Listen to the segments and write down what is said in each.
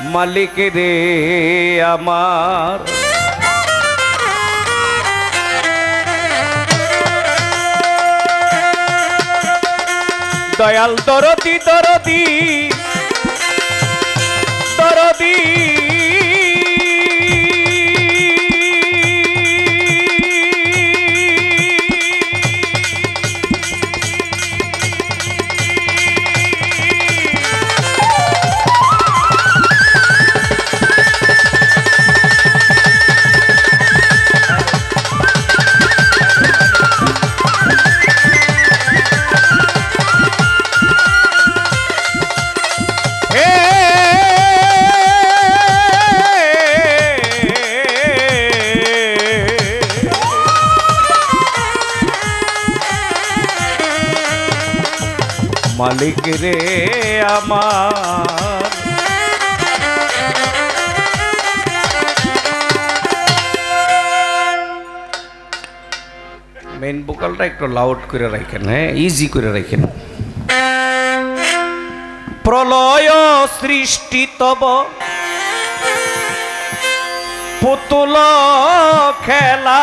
মালিক রে আমার। দয়াল দরদি দরদি দরদি মালিক রে আমার। মেন বোকালটা একটু লাউড করে রাখেন হ্যাঁ ইজি করে রাখেন। প্রলয় সৃষ্টি তব, পুতুল খেলা।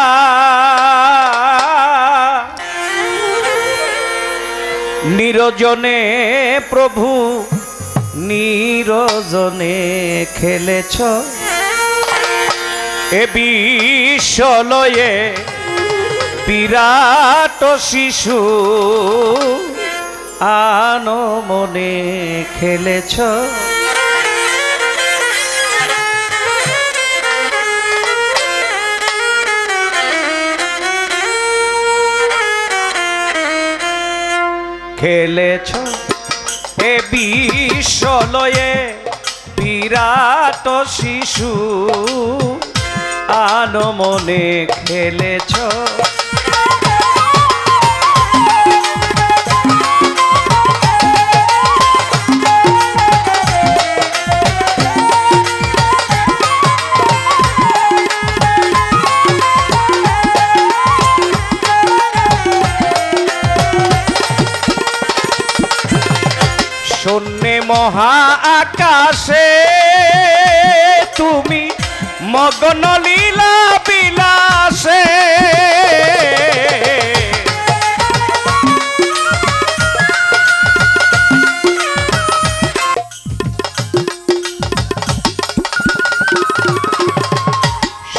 নিরজনে প্রভু নিরজনে খেলেছ। এ বিশ্বলয়ে বিরাট শিশু আনমনে খেলেছ। খেলেছ এ বিশ্বলয়ে বিরাট শিশু আনমনে খেলেছ। শূন্যে মহা আকাশে তুমি মগন লীলা বিলাসে।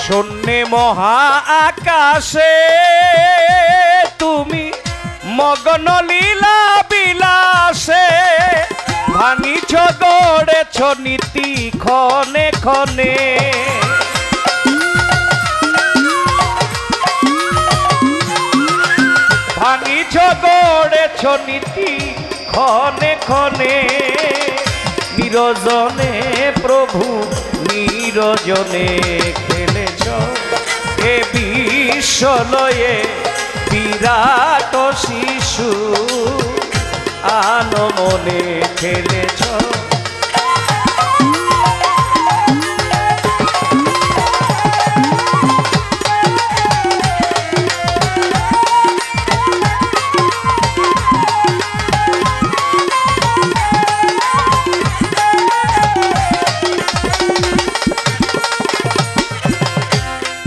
শূন্যে মহা আকাশে তুমি মগন লীলা বিলাসে। ভাঙিছ গড়েছ নীতি ক্ষণে ক্ষণে। ভাঙিছ গড়েছ নীতি ক্ষণে ক্ষণে। নিরজনে প্রভু, নিরজনে খেলেছ। এ বিশ্বলয়ে বিরাট শিশু। আনো মনে খেলেছ।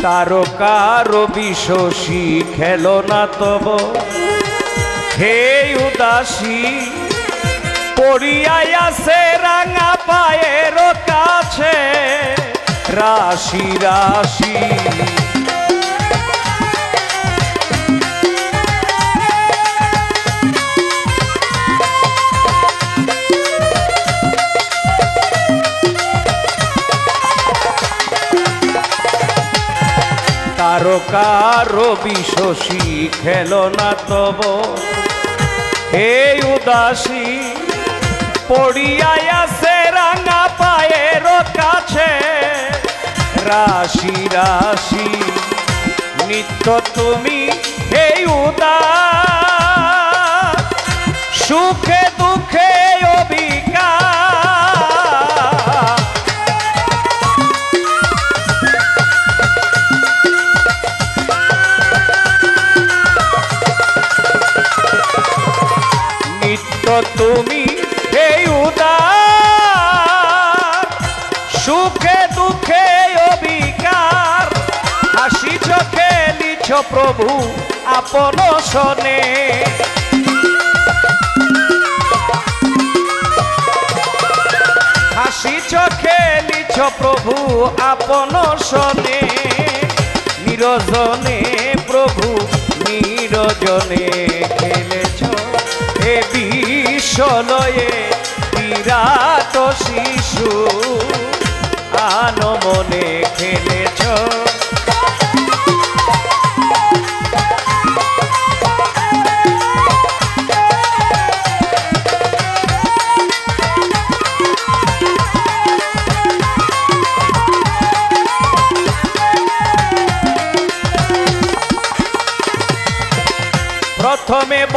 তারকার বিশোষী খেল না তব। হে উদাসী পড়িয়াই আছে রাঙা পায়ের কাছে রাশি রাশি। তারকার বিশোষী খেল না তব হে উদাসী পড়িয়াই আছে রাঙা পায়ের কাছে। রাশি রাশি নিত্য তুমি এই উদাস। সুখে তুমি হে উদার, সুখে দুঃখে অবিকার, হাসি চোখে লিছ প্রভু আপন শনে। হাসি চোখে লিছ প্রভু আপন শনে, নিরজনে প্রভু নিরজনে খেলেছ এ বিশ্বলয়ে বিরাট শিশু আনমনে খেলেছ।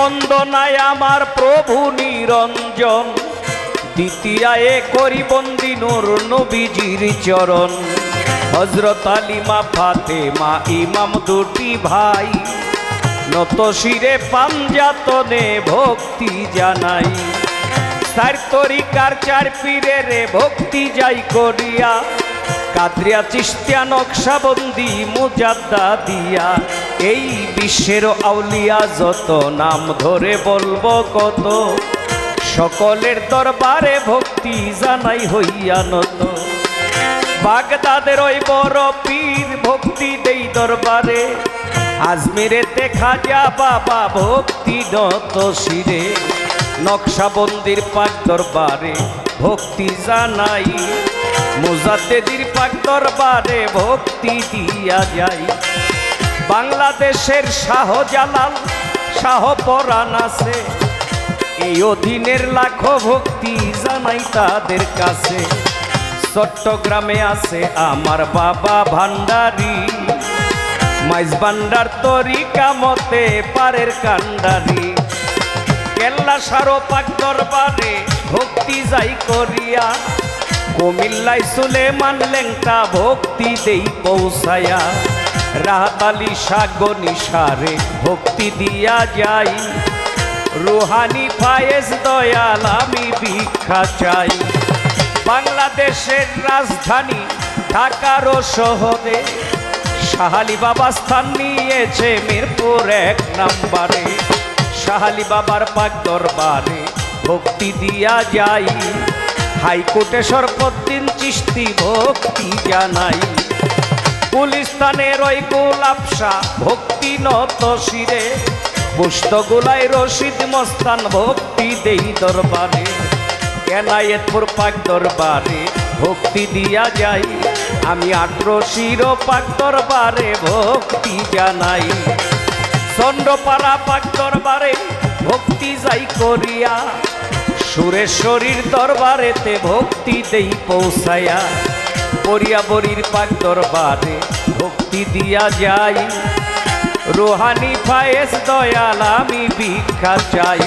বন্দনায় আমার প্রভু নিরঞ্জন। দ্বিতীয়ায় করি বন্দি নবীজির চরণ। হজরত আলিমা ফাতে মা ইমাম দুটি ভাই। নত শিরে পাঞ্জাতনে ভক্তি জানাই। সার তরিকার চার পীরে রে ভক্তি যাই করিয়া। কাদরিয়া চিস্তিয়া নকশাবন্দি মুজাদ্দা দিয়া। এই বিশ্বের আউলিয়া যত নাম ধরে বলব কত, সকলের দরবারে ভক্তি জানাই হইয়া নত। বাগদাদের ওই বড় পীর ভক্তি দেই দরবারে আজমিরেতে খাজা বাবা ভক্তি নত শিরে। নকশাবন্দির পাক দরবারে ভক্তি জানাই, মুজাদ্দেদির পাক দরবারে ভক্তি দিয়া যাই। বাংলাদেশের শাহজালাল শাহ পরাণ আছে। এই অধীনের লাখো ভক্তি জানাই তাদের কাছে। চট্টগ্রামে আছে আমার বাবা ভান্ডারি। মাইজ ভান্ডার তরিকা মতে পারের কান্ডারি কেল্লা সারো পাক দরবারে ভক্তি যাই করিয়া। কুমিল্লাই সুলেমান লেংটা ভক্তি দেই পৌঁছায়া। রাহাতালি সাগনি সারে ভক্তি দিয়া যাই। রুহানি ফায়েজ দয়াল, আমি ভিক্ষা চাই। বাংলাদেশের রাজধানী ঢাকারও শহরে, শাহালি বাবা স্থান নিয়েছে মিরপুর এক নাম্বারে। শাহালি বাবার পাক দরবারে ভক্তি দিয়া যাই। হাইকোর্টে সর্বদিন চিস্তি ভক্তি জানাই। গুলিস্তানের ওই গোলাপসা ভক্তি নত শিরে। পুস্তগুলাই রশিদ মস্তান, ভক্তি দেই দরবারে। কেনায়েতপুর পাক দরবারে, ভক্তি দিয়া যাই। আমি আট্রশির পাক দরবারে, ভক্তি জানাই। চন্দ্রপাড়া পাক দরবারে, ভক্তি যাই করিয়া। সুরেশ্বরীর দরবারেতে ভক্তি দেই পৌঁছায়া পরিয়াবরীর পাক দরবারে ভক্তি দিয়া যাই। রোহানি ফায়েস দয়াল আমি ভিক্ষা চাই।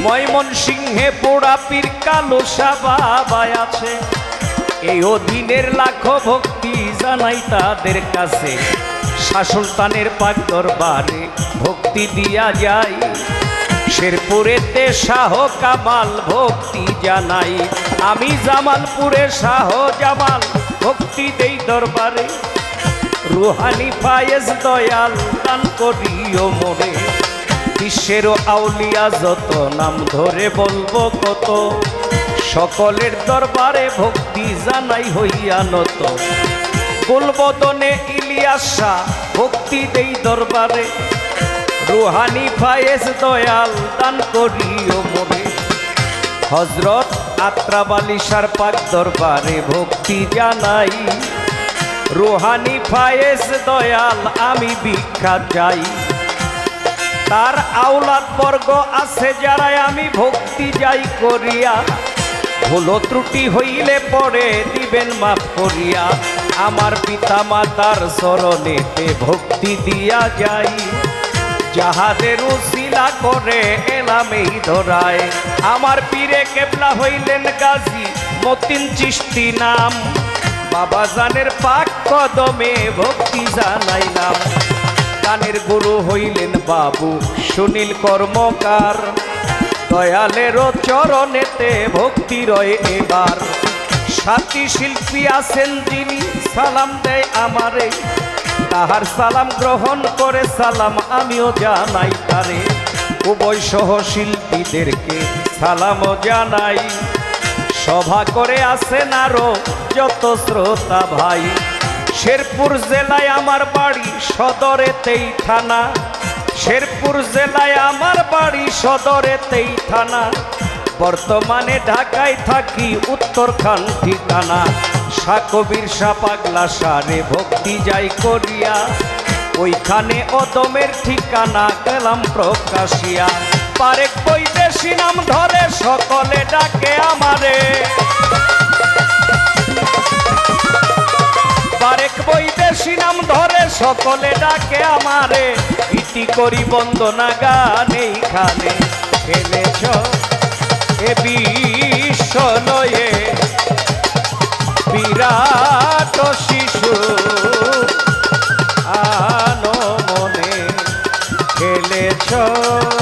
ময়মন সিংহে পোড়া পীর কালো সাবাবাই আছে। এই অধীনের লাখো ভক্তি জানাই তাদের কাছে। শাসুলতানের পাক দরবারে ভক্তি দিয়া যাই। শেরপুরেতে শাহ কামাল ভক্তি জানাই। আমি জামালপুরে শাহ জামাল ভক্তি দেই দরবারে। রুহানি ফায়েজ দয়াল দান করিও মনে। বিশ্বের আউলিয়া যত নাম ধরে বলব কত। সকলের দরবারে ভক্তি জানাই হইয়া নত। কুলবদনে ইলিয়াস ভক্তি দেই দরবারে। রুহানি ফায়েজ দয়াল দান করিও মনে। হজরত আত্রাবালিশার পাক দরবারে ভক্তি জানাই। রোহানি ফায়েজ দয়াল, আমি ভিক্ষা চাই। তার আওলাদ বর্গ আছে যারাই আমি ভক্তি যাই করিয়া। ভুল ত্রুটি হইলে পরে দিবেন মাফ করিয়া। আমার পিতা মাতার চরণেতে ভক্তি দিয়া যাই। যাহাদের উসিলা করে এলাম এই ধরায়। আমার পীরে কেবলা হইলেন গাজী মতিন চিষ্টি নাম। বাবা জানের পাক কদমে ভক্তি জানাইলাম। গানের গুরু হইলেন বাবু সুনীল কর্মকার। দয়ালেরও চরণেতে ভক্তি রয়ে এবার। সাথী শিল্পী আছেন যিনি, সালাম দেয় আমারে। তাহার সালাম গ্রহণ করে সালাম আমিও জানাই তারে। উভয় সহ শিল্পীদেরকে সালামও জানাই। সভা করে আসেন আরও যত শ্রোতা ভাই। শেরপুর জেলায় আমার বাড়ি সদরেতেই থানা। শেরপুর জেলায় আমার বাড়ি সদরেতেই থানা। বর্তমানে ঢাকায় থাকি উত্তরখান ঠিকানা। সাকবির সাপাগলা সারে ভক্তি যাই করিয়া। ওইখানে অদমের ঠিকানা গেলাম প্রকাশিয়া। পারেক বৈদেশি নাম ধরে, সকলে ডাকে আমারে। বারেক বৈদেশি নাম ধরে, সকলে ডাকে আমারে। ইতি করি বন্দনা গান এইখানে। খেলেছ এ বিশ্বলয়ে বিরাট শিশু। আনো মনে খেলেছ